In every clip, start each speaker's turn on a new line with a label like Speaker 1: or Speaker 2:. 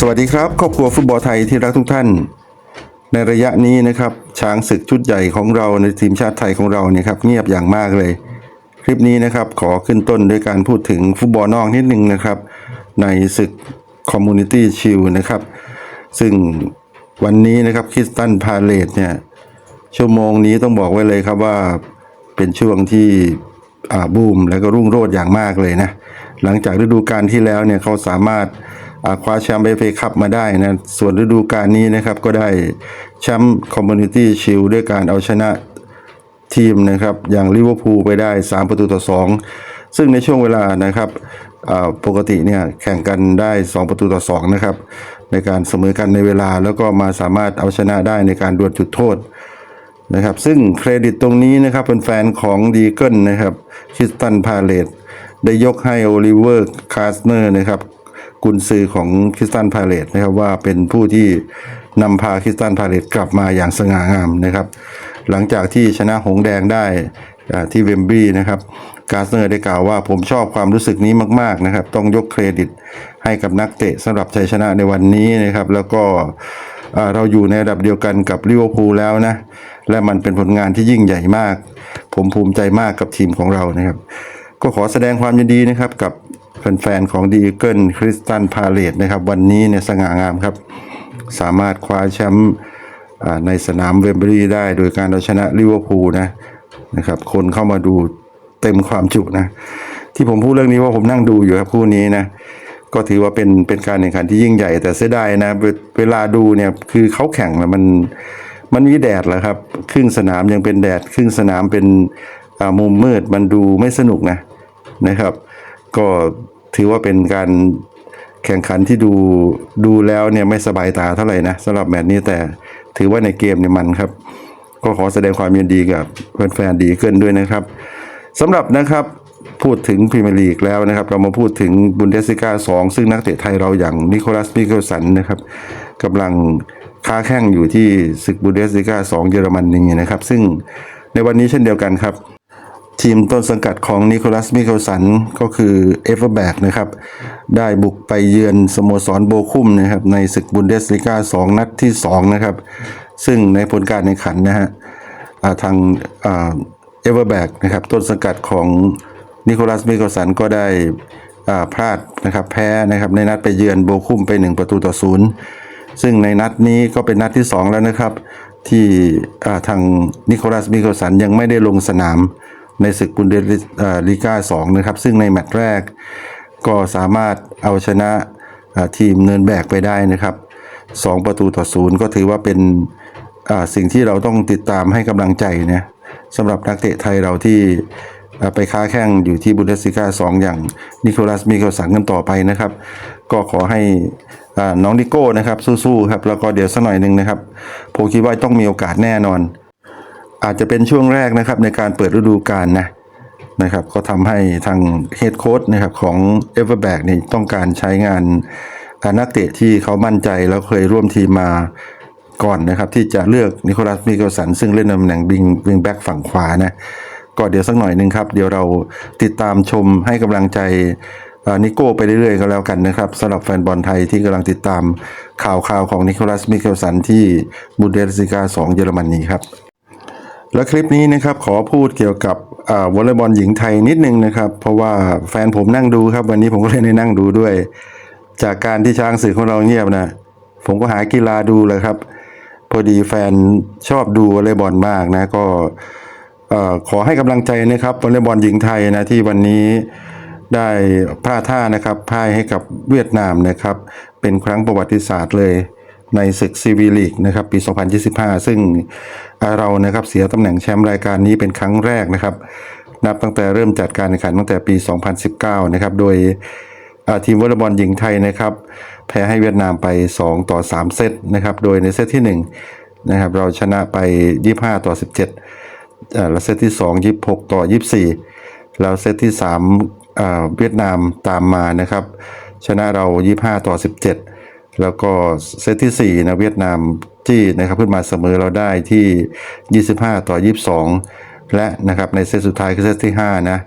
Speaker 1: สวัสดีครับครอบครัวฟุตบอลไทยที่รักทุกท่าน ในระยะนี้นะครับช้างศึกชุดใหญ่ของเราในทีมชาติไทยของเราเนี่ยครับเงียบอย่างมากเลย คลิปนี้นะครับขอขึ้นต้นด้วยการพูดถึงฟุตบอลนอกนิดนึงนะครับ ในศึกคอมมูนิตี้ชิลนะครับ ซึ่งวันนี้นะครับคริสตันพาเลตเนี่ยชั่วโมงนี้ต้องบอกไว้เลยครับว่าเป็นช่วงที่อาบูมแล้วก็รุ่งโรจน์อย่างมากเลยนะหลังจากฤดูกาลที่แล้วเนี่ยเขาสามารถ คว้าแชมป์เอฟเอคัพมาได้นะส่วนฤดูกาลนี้นะครับก็ได้แชมป์คอมมูนิตี้ชิลด้วยการเอาชนะทีมนะครับอย่างลิเวอร์พูลไปได้ 3 ประตูต่อ 2 ซึ่งในช่วงเวลานะครับปกติเนี่ยแข่งกันได้ 2 ประตูต่อ 2 นะครับ ในการเสมอกันในเวลาแล้วก็มาสามารถเอาชนะได้ในการดวลจุดโทษนะครับ ซึ่งเครดิตตรงนี้นะครับเป็นแฟนของดีเกิลนะครับคิสตันพาเลตได้ยกให้โอลิเวอร์คาสเนอร์นะครับ กุนซือของคริสตันพาเลตนะครับว่าเป็นผู้ที่นำพาคริสตันพาเลตกลับมาอย่างสง่างามนะครับ หลังจากที่ชนะหงแดงได้ที่เวมบลีย์นะครับกาสเนอร์ได้กล่าวว่าผมชอบความรู้สึกนี้มาก ๆนะครับ ต้องยกเครดิตให้กับนักเตะสำหรับชัยชนะในวันนี้นะครับ แล้วก็เราอยู่ในระดับเดียวกันกับลิเวอร์พูลแล้วนะ และมันเป็นผลงานที่ยิ่งใหญ่มาก ผมภูมิใจมากกับทีมของเรานะครับ ก็ขอแสดงความยินดีนะครับกับ แฟนๆของดีเกิลคริสตันพาเลตนะครับ วันนี้เนี่ยสง่างามครับ สามารถคว้าแชมป์ในสนามเวมบลียได้ โดยการเอาชนะลิเวอร์พูลนะนะครับ คนเข้ามาดูเต็มความจุนะ ที่ผมพูดเรื่องนี้ว่าผมนั่งดูอยู่ครับคู่นี้นะก็ถือว่าเป็นเป็นการแข่งขันที่ยิ่งใหญ่ แต่เสียดายนะเวเวลาดูเนี่ยคือเขาแข่งแล้วมันมันมีแดดแหละครับ ครึ่งสนามยังเป็นแดด ครึ่งสนามเป็นมุมมืดมันดูไม่สนุกนะนะครับ ก็ถือว่าเป็นการแข่งขันที่ดูดูแล้วเนี่ยไม่สบายตาเท่าไหร่นะสำหรับแมตช์นี้แต่ถือว่าในเกมเนี่ยมันครับ ก็ขอแสดงความยินดีกับแฟนๆดีเกินด้วยนะครับสำหรับนะครับพูดถึงพรีเมียร์ลีกแล้วนะครับ เรามาพูดถึงบุนเดสิกา2 ซึ่งนักเตะไทยเราอย่างนิโคลัสมิเกลสันนะครับกำลังค้าแข่งอยู่ที่ศึกบุนเดสิกา2 เยอรมนีนะครับ ซึ่งในวันนี้เช่นเดียวกันครับ ทีมต้นสังกัดของนิโคลัสมิเคลสันก็คือเอเวอร์แบกนะครับ ได้บุกไปเยือนสโมสรโบคุมนะครับ ในศึกบุนเดสลิกา2นัดที่ 2 นะครับ ซึ่งในผลการแข่งขันนะฮะทางเอเวอร์แบกนะครับ ต้นสังกัดของนิโคลัสมิเคลสันก็ได้พลาดนะครับแพ้นะครับในนัดไปเยือนโบคุมไป 1 ประตูต่อศูนย์ซึ่งในนัดนี้ก็เป็นนัดที่ 2 แล้วนะครับ ที่ทางนิโคลัสมิเคลสันยังไม่ได้ลงสนาม ในศึกบุนเดสลิก้า2นะครับ ซึ่งในแมตช์แรกก็สามารถเอาชนะทีมเนินแบกไปได้นะครับ 2 ประตูต่อศูนย์ก็ถือว่าเป็นสิ่งที่เราต้องติดตามให้กำลังใจนะสำหรับนักเตะไทยเราที่ไปค้าแข่งอยู่ที่บุนเดสลิก้า2 อย่างนิโคลัสมิเคลสันกันต่อไปนะครับ ก็ขอให้น้องดิโก้นะครับสู้ๆครับแล้วก็เดี๋ยวสักหน่อยหนึ่งนะครับผมคิดว่าต้องมีโอกาสแน่นอน อาจจะเป็นช่วงแรกนะครับในการเปิดฤดูกาลนะนะครับ ก็ทำให้ทางเฮดโค้ชนะครับของเอเวอร์แบกนี่ต้องการใช้งานนักเตะที่เขามั่นใจแล้วเคยร่วมทีมมาก่อนนะครับ ที่จะเลือกนิโคลัสมิเกลสันซึ่งเล่นตำแหน่งบิงวิงแบ็กฝั่งขวานะก็เดี๋ยวสักหน่อยหนึ่งครับ เดี๋ยวเราติดตามชมให้กำลังใจนิโก้ไปเรื่อยๆก็แล้วกันนะครับสำหรับแฟนบอลไทยที่กำลังติดตามข่าวข่าวของนิโคลัสมิเกลสันที่บูเดสซิกา2 เยอรมนีครับ และคลิปนี้นะครับขอพูดเกี่ยวกับอวอลเลย์บอลหญิงไทยนิดนึงนะครับ เพราะว่าแฟนผมนั่งดูครับ วันนี้ผมก็เลยได้นั่งดูด้วย จากการที่ช้างสื่อของเราเงียบนะผมก็หากีฬาดูเลยครับ พอดีแฟนชอบดูวอลเลย์บอลมากนะก็ขอให้กำลังใจนะครับวอลเลย์บอลหญิงไทยนะที่วันนี้ได้พลาดท่านะครับพ่ายให้กับเวียดนามนะครับ เป็นครั้งประวัติศาสตร์เลย ในศึกซีวีลีกนะครับปี 2025 ซึ่งเรานะครับเสียตำแหน่งแชมป์รายการนี้เป็นครั้งแรกนะครับ นับตั้งแต่เริ่มจัดการแข่งขันตั้งแต่ปี 2019 นะครับ โดยทีมวอลเลย์บอลหญิงไทยนะครับ แพ้ให้เวียดนามไป 2 ต่อ 3 เซตนะครับ โดยในเซตที่1นะครับเราชนะไป 25 ต่อ 17อแล้วเซตที่ 2 26 ต่อ 24 แล้วเซตที่3อ่าเวียดนามตามมานะครับ ชนะเรา 25 ต่อ 17 แล้วก็เซตที่ 4 นะเวียดนามที่นะครับขึ้นมาเสมอเราได้ที่ 25 ต่อ 22 และนะครับในเซตสุดท้ายคือเซตที่ 5 นะ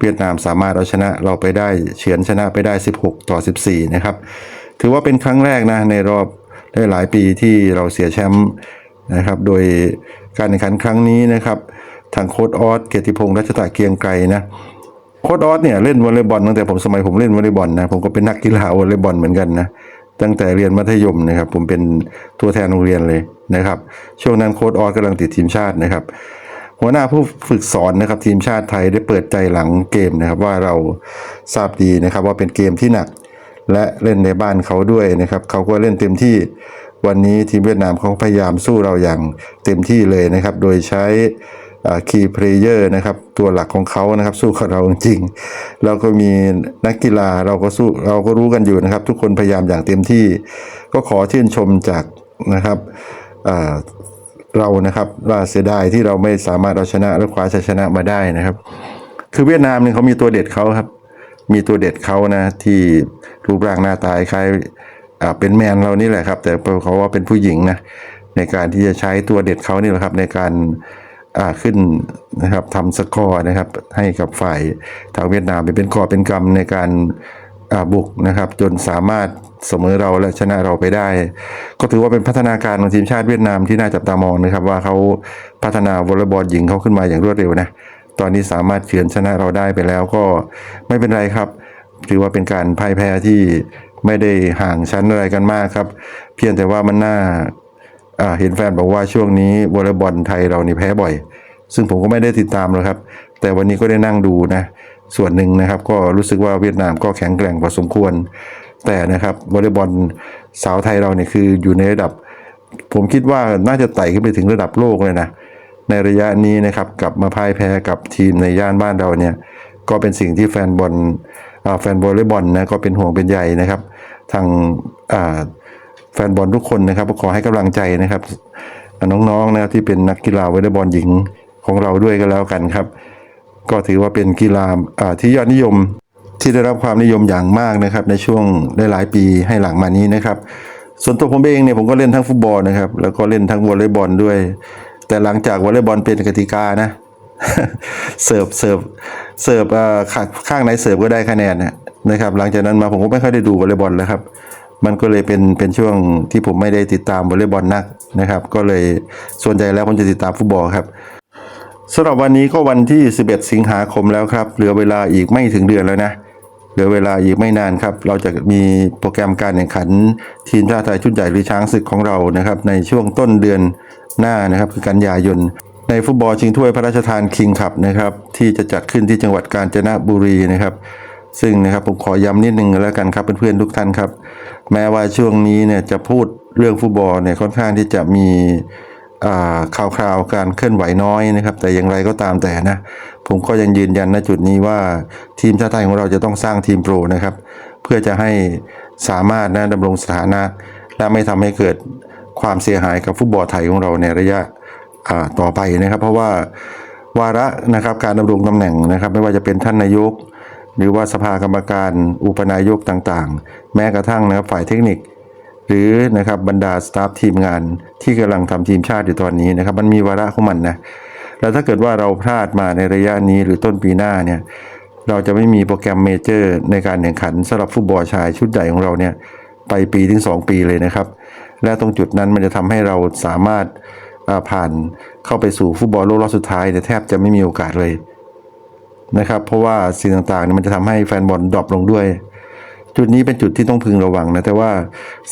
Speaker 1: เวียดนามสามารถเอาชนะเราไปได้เฉือนชนะไปได้ 16 ต่อ 14 นะครับ ถือว่าเป็นครั้งแรกนะในรอบได้หลายปีที่เราเสียแชมป์นะครับ โดยการแข่งขันครั้งนี้นะครับ ทางโค้ดออสเกียรติพงษ์รัชตะเกียงไกรนะโค้ดออสเนี่ยเล่นวอลเลย์บอลตั้งแต่ผมสมัยผมเล่นวอลเลย์บอลนะผมก็เป็นนักกีฬาวอลเลย์บอลเหมือนกันนะ ตั้งแต่เรียนมัธยมนะครับ ผมเป็นตัวแทนโรงเรียนเลยนะครับ ช่วงนั้นโค้ดออสกำลังติดทีมชาตินะครับ หัวหน้าผู้ฝึกสอนนะครับ ทีมชาติไทยได้เปิดใจหลังเกมนะครับ ว่าเราทราบดีนะครับ ว่าเป็นเกมที่หนักและเล่นในบ้านเขาด้วยนะครับ เขาก็เล่นเต็มที่วันนี้ทีมเวียดนามเขาพยายามสู้เราอย่างเต็มที่เลยนะครับ โดยใช้ คีย์เพลเยอร์นะครับตัวหลักของเขานะครับสู้กับเราจริงๆแล้วก็มีนักกีฬาเราก็สู้เราก็รู้กันอยู่นะครับ ทุกคนพยายามอย่างเต็มที่ก็ขอชื่นชมจากนะครับเรานะครับว่าเสียดายที่เราไม่สามารถเอาชนะและคว้าชัยชนะมาได้นะครับ คือเวียดนามเนี่ยเขามีตัวเด็ดเขาครับ มีตัวเด็ดเขานะที่รูปร่างหน้าตาคล้ายเป็นแมนเรานี่แหละครับ แต่เขาว่าเป็นผู้หญิงนะในการที่จะใช้ตัวเด็ดเขานี่แหละครับในการ ขึ้นนะครับทำสกอร์นะครับ ให้กับฝ่ายทางเวียดนามไปเป็นกอบเป็นกำในการบุกนะครับ จนสามารถเสมอเราและชนะเราไปได้ ก็ถือว่าเป็นพัฒนาการของทีมชาติเวียดนามที่น่าจับตามองนะครับ ว่าเขาพัฒนาวอลเลย์บอลหญิงเขาขึ้นมาอย่างรวดเร็วนะตอนนี้สามารถเฉือนชนะเราได้ไปแล้วก็ไม่เป็นไรครับ ถือว่าเป็นการพ่ายแพ้ที่ไม่ได้ห่างชั้นอะไรกันมากครับ เพียงแต่ว่ามันน่า เห็นแฟนบอกว่าช่วงนี้วอลเลย์บอลไทยเรานี่แพ้บ่อย ซึ่งผมก็ไม่ได้ติดตามหรอกครับ แต่วันนี้ก็ได้นั่งดูนะ ส่วนหนึ่งนะครับ ก็รู้สึกว่าเวียดนามก็แข็งแกร่งพอสมควร แต่นะครับวอลเลย์บอลสาวไทยเราเนี่ยคืออยู่ในระดับ ผมคิดว่าน่าจะไต่ขึ้นไปถึงระดับโลกเลยนะ ในระยะนี้นะครับกลับมาพ่ายแพ้กับทีมในย่านบ้านเราเนี่ยก็เป็นสิ่งที่แฟนบอลแฟนวอลเลย์บอลนะก็เป็นห่วงเป็นใยนะครับ ทางอ่า แฟนบอลทุกคนนะครับก็ขอให้กำลังใจนะครับน้องๆนะครับที่เป็นนักกีฬาวอลเลย์บอลหญิงของเราด้วยก็แล้วกันครับ ก็ถือว่าเป็นกีฬาที่ยอดนิยมที่ได้รับความนิยมอย่างมากนะครับ ในช่วงได้หลายปีให้หลังมานี้นะครับ ส่วนตัวผมเองเนี่ยผมก็เล่นทั้งฟุตบอลนะครับ แล้วก็เล่นทั้งวอลเลย์บอลด้วย แต่หลังจากวอลเลย์บอลเป็นกติกานะเสิร์ฟเสิร์ฟเสิร์ฟข้างข้างไหนเสิร์ฟก็ได้คะแนนนะนะครับ หลังจากนั้นมาผมก็ไม่ค่อยได้ดูวอลเลย์บอลแล้วครับ มันก็เลยเป็นเป็นช่วงที่ผมไม่ได้ติดตามวอลเลย์บอลนักนะครับ ก็เลยส่วนใหญ่แล้วผมจะติดตามฟุตบอลครับสำหรับวันนี้ก็วันที่ 11 สิงหาคมแล้วครับ เหลือเวลาอีกไม่ถึงเดือนแล้วนะ เหลือเวลาอีกไม่นานครับ เราจะมีโปรแกรมการแข่งขัน ทีมชาติไทยชุดใหญ่หรือช้างศึกของเรานะครับ ในช่วงต้นเดือนหน้านะครับคือกันยายน ในฟุตบอลชิงถ้วยพระราชทานคิงคัพนะครับ ที่จะจัดขึ้นที่จังหวัดกาญจนบุรีนะครับ ซึ่งนะครับผมขอย้ำนิดนึงแล้วกันครับเพื่อนๆทุกท่านครับ แม้ว่าช่วงนี้เนี่ยจะพูดเรื่องฟุตบอลเนี่ยค่อนข้างที่จะมีข่าวคราวการเคลื่อนไหวน้อยนะครับ แต่อย่างไรก็ตามแต่นะผมก็ยังยืนยันณจุดนี้ว่าทีมชาติไทยของเราจะต้องสร้างทีมโปรนะครับ เพื่อจะให้สามารถนะดำรงสถานะ และไม่ทำให้เกิดความเสียหายกับฟุตบอลไทยของเราในระยะต่อไปนะครับ เพราะว่าวาระนะครับการดำรงตำแหน่งนะครับ ไม่ว่าจะเป็นท่านนายก หรือว่าสภากรรมการอุปนายกต่างๆ แม้กระทั่งนะครับฝ่ายเทคนิค หรือนะครับบรรดาสตาฟทีมงานที่กำลังทำทีมชาติอยู่ตอนนี้นะครับมันมีวาระของมันนะแล้วถ้าเกิดว่าเราพลาดมาในระยะนี้หรือต้นปีหน้าเนี่ยเราจะไม่มีโปรแกรมเมเจอร์ในการแข่งขันสำหรับฟุตบอลชายชุดใหญ่ของเราเนี่ยไปปีถึง 2 ปีเลยนะครับ และตรงจุดนั้นมันจะทำให้เราสามารถผ่านเข้าไปสู่ฟุตบอลโลกรอบสุดท้ายเนี่ยแทบจะไม่มีโอกาสเลย นะครับ เพราะว่าสิ่งต่างๆเนี่ยมันจะทำให้แฟนบอลดรอปลงด้วย จุดนี้เป็นจุดที่ต้องพึงระวังนะแต่ว่า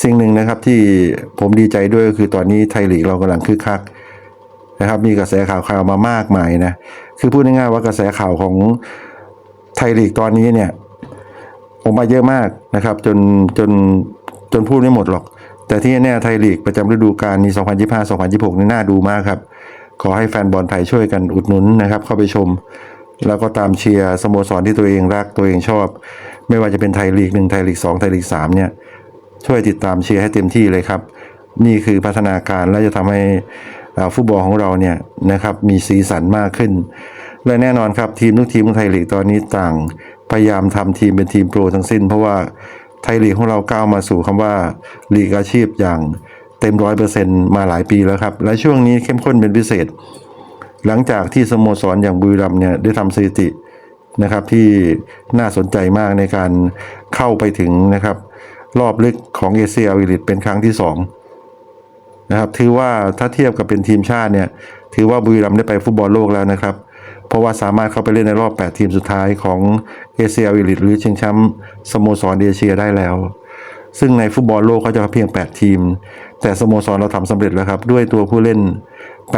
Speaker 1: สิ่งหนึ่งนะครับที่ผมดีใจด้วยก็คือตอนนี้ไทยลีกเรากำลังคึกคักนะครับ มีกระแสข่าวข่าวมามากมายนะคือพูดง่ายๆว่ากระแสข่าวของไทยลีกตอนนี้เนี่ยออกมาเยอะมากนะครับ จนจนจนพูดไม่หมดหรอก แต่ที่แน่ไทยลีกประจำฤดูกาลนี้ 2025-2026 นี่น่าดูมากครับ ขอให้แฟนบอลไทยช่วยกันอุดหนุนนะครับ เข้าไปชม แล้วก็ตามเชียร์สโมสรที่ตัวเองรักตัวเองชอบ ไม่ว่าจะเป็นไทยลีกหนึ่งไทยลีกสองไทยลีกสามเนี่ยช่วยติดตามเชียร์ให้เต็มที่เลยครับ นี่คือพัฒนาการและจะทำให้ฟุตบอลของเราเนี่ยนะครับมีสีสันมากขึ้น และแน่นอนครับทีมทุกทีมของไทยลีกตอนนี้ต่างพยายามทำทีมเป็นทีมโปรทั้งสิ้น เพราะว่าไทยลีกของเราก้าวมาสู่คำว่าลีกอาชีพอย่างเต็มร้อยเปอร์เซ็นต์มาหลายปีแล้วครับ และช่วงนี้เข้มข้นเป็นพิเศษ หลังจากที่สโมสรอย่างบุรีรัมเนี่ยได้ทำสถิตินะครับที่น่าสนใจมากในการเข้าไปถึงนะครับ รอบลึกของเอเชียวิลิตเป็นครั้งที่สองนะครับถือว่าถ้าเทียบกับเป็นทีมชาติเนี่ยถือว่าบุรีรัมได้ไปฟุตบอลโลกแล้วนะครับ เพราะว่าสามารถเข้าไปเล่นในรอบ 8 ทีมสุดท้ายของเอเชียวิลิตหรือชิงแชมป์สโมสรเอเชียได้แล้ว ซึ่งในฟุตบอลโลกเขาจะเพียง 8 ทีม แต่สโมสรเราทำสำเร็จแล้วครับ ด้วยตัวผู้เล่น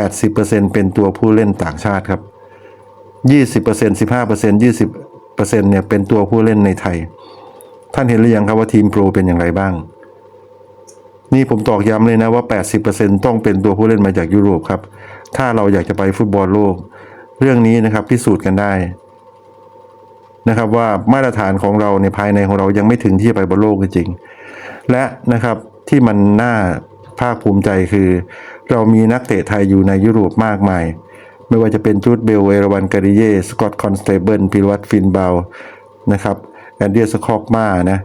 Speaker 1: 80%เป็นตัวผู้เล่นต่างชาติครับ 20% 15% 20%เนี่ยเป็นตัวผู้เล่นในไทย ท่านเห็นหรือยังครับว่าทีมโปรเป็นอย่างไรบ้าง นี่ผมตอกย้ำเลยนะว่า 80%ต้องเป็นตัวผู้เล่นมาจากยุโรปครับ ถ้าเราอยากจะไปฟุตบอลโลก เรื่องนี้นะครับพิสูจน์กันได้นะครับว่ามาตรฐานของเราในภายในของเรายังไม่ถึงที่จะไปบอลโลกจริง และนะครับที่มันน่าภาคภูมิใจคือ เรามีนักเตะไทยอยู่ในยุโรปมากมาย ไม่ว่าจะเป็นจูดเบลเอราวันการิเย่สกอตคอนสเตเบิลพิรวัตฟินเบาวนะครับแอนเดียสคอกมานะ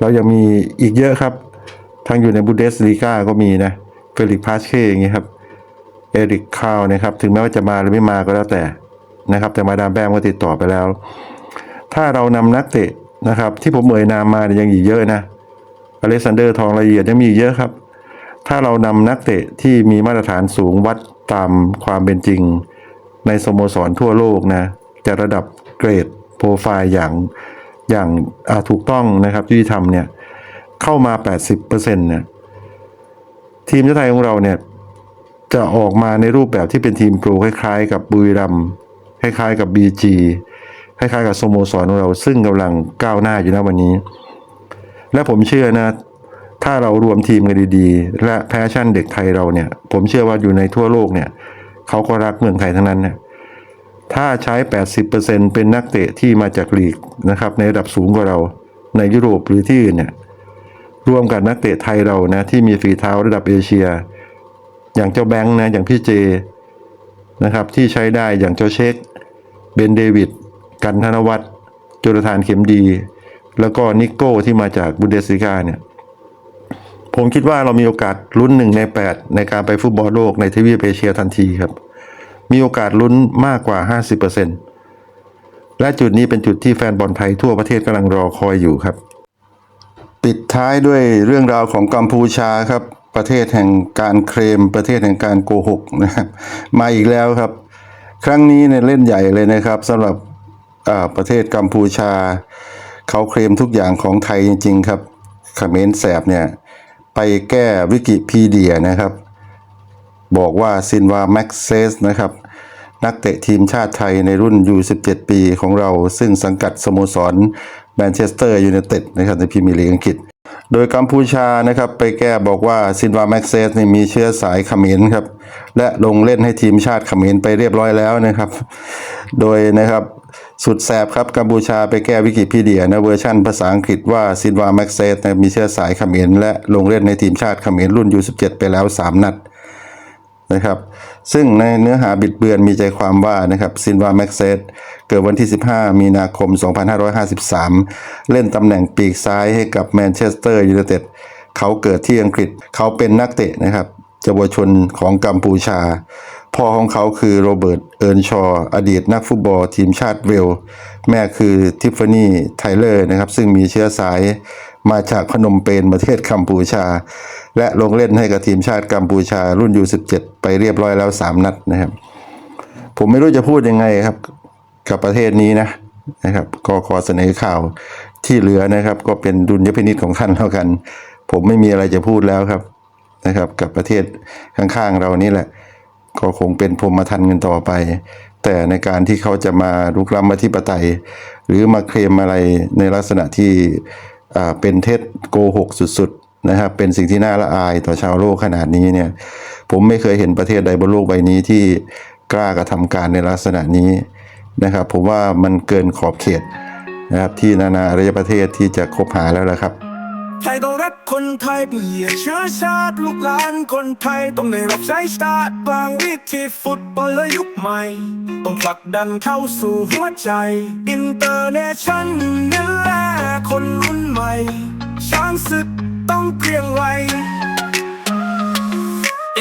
Speaker 1: เรายังมีอีกเยอะครับ ทั้งอยู่ในบูเดสลีกาก็มีนะเฟลิกพาสเคอย่างนี้ครับเอริกคาวนะครับถึงแม้ว่าจะมาหรือไม่มาก็แล้วแต่นะครับ แต่มาดามแป้งก็ติดต่อไปแล้ว ถ้าเรานำนักเตะนะครับ ที่ผมเอ่ยนามมาเนี่ยยังอีกเยอะนะอเล็กซานเดอร์ทองละเอียดยังมีอีกเยอะครับ ถ้าเรานำนักเตะที่มีมาตรฐานสูงวัดตามความเป็นจริง ในสโมสรทั่วโลกนะ จะระดับเกรดโปรไฟล์อย่างอย่างาถูกต้องนะครับยุติธรรมเนี่ยเข้ามา 80%เนี่ยทีมชาติไทยของเราเนี่ยจะออกมาในรูปแบบที่เป็นทีมโปรคล้ายๆ กับบุรีรัมคล้ายๆ กับ BG คล้ายๆ กับสโมสรของเราซึ่งกำลังก้าวหน้าอยู่นะวันนี้ และผมเชื่อนะ ถ้าเรารวมทีมกันดีๆ และแพชชั่นเด็กไทยเราเนี่ย ผมเชื่อว่าอยู่ในทั่วโลกเนี่ยเขาก็รักเมืองไทยทั้งนั้นเนี่ยถ้าใช้ 80%เป็นนักเตะที่มาจากลีกนะครับ ในระดับสูงกว่าเราในยุโรปหรือที่อื่นเนี่ยรวมกับนักเตะไทยเรานะที่มีฝีเท้าระดับเอเชีย อย่างเจ้าแบงค์นะอย่างพี่เจนะครับที่ใช้ได้อย่างเจ้าเช็คเบนเดวิดกันธนวัฒน์จุลธานเข็มดี แล้วก็นิโก้ที่มาจากบุนเดสลิกาเนี่ย ผมคิดว่าเรามีโอกาสลุ้นหนึ่งใน 8 ในการไปฟุตบอลโลกในทวีปเอเชียทันทีครับ มีโอกาสลุ้นมากกว่า 50%และจุดนี้เป็นจุดที่แฟนบอลไทยทั่วประเทศกำลังรอคอยอยู่ครับ ปิดท้ายด้วยเรื่องราวของกัมพูชาครับ ประเทศแห่งการเคลมประเทศแห่งการโกหกนะครับมาอีกแล้วครับ ครั้งนี้เนี่ยเล่นใหญ่เลยนะครับสำหรับอ่าประเทศกัมพูชา เขาเคลมทุกอย่างของไทยจริง ๆ ครับเขมรแสบเนี่ย ไปแก้วิกิพีเดียนะครับ บอกว่าซินวาแม็กเซสนะครับ นักเตะทีมชาติไทยในรุ่น U17 ปีของเราซึ่งสังกัดสโมสรแมนเชสเตอร์ยูไนเต็ดนะครับในพรีเมียร์ลีกอังกฤษ โดยกัมพูชานะครับไปแก้บอกว่าซินวาแม็กเซสนี่มีเชื้อสายเขมรครับ และลงเล่นให้ทีมชาติเขมรไปเรียบร้อยแล้วนะครับ โดยนะครับสุดแสบครับกัมพูชาไปแก้วิกิพีเดียนะเวอร์ชันภาษาอังกฤษว่าซินวาแม็กเซสมีเชื้อสายเขมรและลงเล่นในทีมชาติเขมรรุ่น U17 ไปแล้ว 3 นัด นะครับ ซึ่งในเนื้อหาบิดเบือนมีใจความว่านะครับซินวาแม็กเซตเกิดวันที่ 15 มีนาคม 2553 เล่นตำแหน่งปีกซ้ายให้กับแมนเชสเตอร์ยูไนเต็ดเขาเกิดที่อังกฤษเขาเป็นนักเตะนะครับเยาวชนของกัมพูชา พ่อของเขาคือโรเบิร์ตเอิร์นชอว์อดีตนักฟุตบอลทีมชาติเวล แม่คือทิฟฟานี่ไทเลอร์นะครับซึ่งมีเชื้อสาย มาจากพนมเปญประเทศกัมพูชา และลงเล่นให้กับทีมชาติกัมพูชารุ่น U17 ไปเรียบร้อยแล้ว 3 นัดนะครับ ผมไม่รู้จะพูดยังไงครับ กับประเทศนี้นะนะครับก็ขอเสนอข่าวที่เหลือนะครับ ก็เป็นดุลยพินิจของท่านแล้วกัน ผมไม่มีอะไรจะพูดแล้วครับนะครับ กับประเทศข้างๆเรานี่แหละ ก็คงเป็นพรมทันกันต่อไป แต่ในการที่เขาจะมาลุกล้ำมาที่ปไตย หรือมาเคลมอะไรในลักษณะที่ เป็นเท็จโกหกสุดๆนะครับเป็นสิ่งที่น่าละอายต่อชาวโลกขนาดนี้เนี่ยผมไม่เคยเห็นประเทศใดบนโลกใบนี้ที่กล้ากระทำการในลักษณะนี้นะครับผมว่ามันเกินขอบเขตนะครับที่นานาอารยประเทศที่จะคบหาแล้วละครับ
Speaker 2: ไทยต้องรักคนไทยเปลี่ยเชื้อชาติลูกหลานคนไทยต้องได้รับใช้ชาติบางวิธีฟุตบอลและยุคใหม่ ต้องผลักดันเข้าสู่หัวใจ อินเตอร์เนชั่นนี่แหละคนรุ่น ใหม่ ช้างศึกต้องเกรียงไกร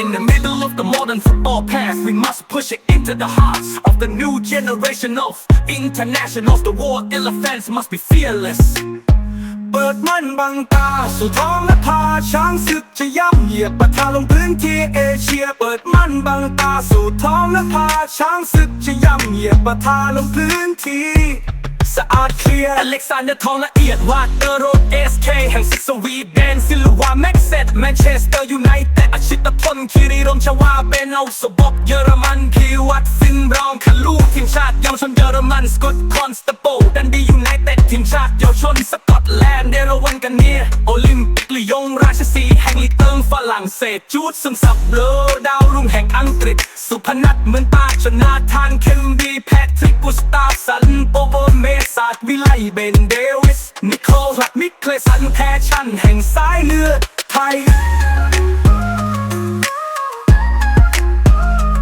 Speaker 2: In the middle of the modern football past, we must push it into the hearts of the new generation of internationals. The war elephants must be fearless. เปิดมันบังตา สู่ท้องและพาช้างศึกจะย่ำเหยียบปะทะลงพื้นที่เอเชีย เปิดมันบังตา สู่ท้องและพาช้างศึกจะย่ำเหยียบปะทะลงพื้นที่ สะอาดเคลียร์
Speaker 3: อเล็กซานเดอร์ทองละเอียดวาดเตอร์โรดเอสเคแห่งสิสวีเดนซิลวาแม็กเซตแมนเชสเตอร์ยูไนเต็ดอาชิตพลคิริรมชวาเบนเอาสบอกเยอรมันพีวัตฟินบรองคาลูทีมชาติเยาวชนเยอรมันสกอตคอนสเตโปดันดียูไนเต็ดทีมชาติเยาวชนสกอตแลนด์เดรวันกันเนียโอลิมปิกลียงราชสีแห่งลีเติงฝรั่งเศสจูดซึมซับเลอดาวรุ่งแห่งอังกฤษ สุพนัทเหมือนตาชนาทานเคมดีแพทริกกุสตาฟสันโปโบเมสศาดวิไลเบนเดวิส นิโคลัดมิเคลสันแพชชั่นแห่งสายเลือดไทย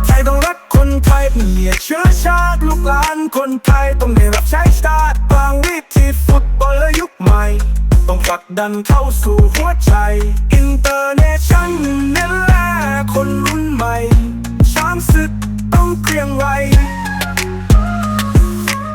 Speaker 2: ไทยต้องรักคนไทยเปลี่ยเชื้อชาติลูกหลานคนไทยต้องได้รับใช้ชาติบางวิธีฟุตบอลและยุคใหม่ ต้องผลักดันเข้าสู่หัวใจอินเตอร์เนชั่นเน้นแลคนรุ่นใหม่ ช้างศึกต้องเกรียงไกร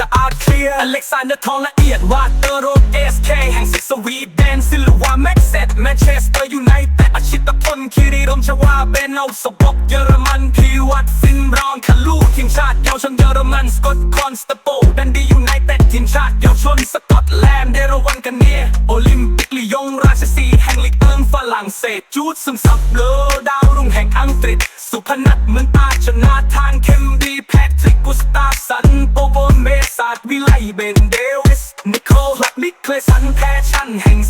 Speaker 2: สะอาดเคลียร์
Speaker 3: อเล็กซานเดอร์ทองละเอียดวาเตอร์โรดเอสเคแห่งสิสวีเดนซิลวาแม็กเซตแมนเชสเตอร์ยูไนเต็ดอาชิตพลคิริรมชวาเบนเอาสบอกเยอรมันพีวัตฟินรองคาลูทีมชาติเยาวชนเยอรมันสกอตคอนสเตโปดันดียูไนเต็ดทีมชาติเยาวชนสกอตแลนด์เดรวันกันเนียโอลิมปิกลียงราชสีห์แห่งลีกเอิงฝรั่งเศสจูดซึมซับเลอดาวรุ่งแห่งอังกฤษ สุพนัทเหมือนตาชนาทานเคมดีแพทริกกุสตาสัน แพช